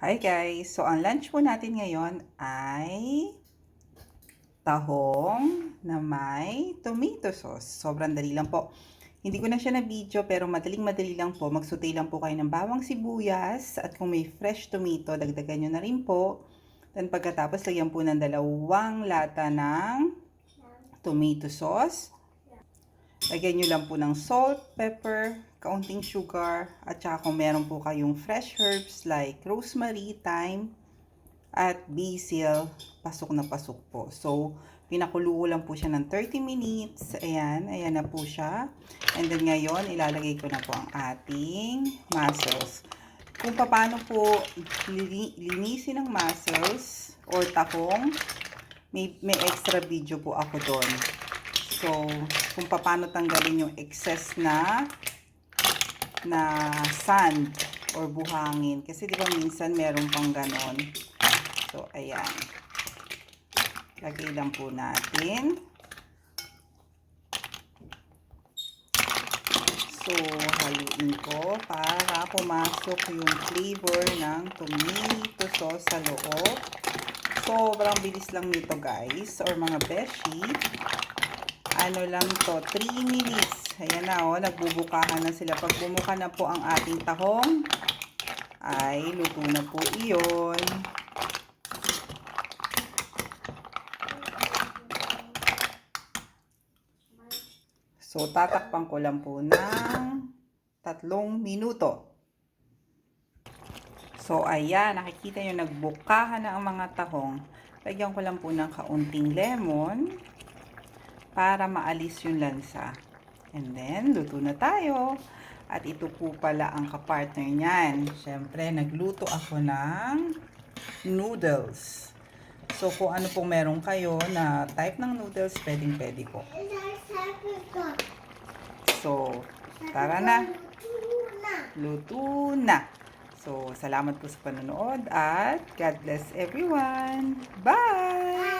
Hi guys! So, ang lunch po natin ngayon ay tahong na may tomato sauce. Sobrang dali lang po. Hindi ko na siya na video pero madaling madali lang po. Magsutay lang po kayo ng bawang sibuyas at kung may fresh tomato, dagdagan nyo na rin po. Then pagkatapos, lagyan po ng dalawang lata ng tomato sauce. Lagyan nyo lang po ng salt, pepper, kaunting sugar, at saka kung meron po kayong fresh herbs like rosemary, thyme, at basil, pasok na pasok po. So, pinakulo lang po siya ng 30 minutes. Ayan, ayan na po siya. And then ngayon, ilalagay ko na po ang ating mussels. Kung paano po lini- linisin ang mussels or tahong, may, may extra video po ako doon. So, kung paano tanggalin yung excess na na sand or buhangin. Kasi di ba minsan meron pang ganon. So, ayan. Lagay lang po natin. So, haluin ko para pumasok yung flavor ng tomato sauce sa loob. Sobrang bilis lang nito guys or mga beshi ano lang to, 3 minutes. Ayan na, oh, nagbubukahan na sila. Pag bumuka na po ang ating tahong, ay luto na po iyon. So, tatakpan ko lang po ng tatlong minuto. So, ayan, nakikita nyo, nagbukahan na ang mga tahong. Lagyan ko lang po ng kaunting lemon para maalis yung lansa. And then, luto na tayo. At ito po pala ang kapartner niyan. Siyempre, nagluto ako ng noodles. So, kung ano pong meron kayo na type ng noodles, pwedeng pwede po. So, tara na. Luto na. So, salamat po sa panonood at God bless everyone. Bye!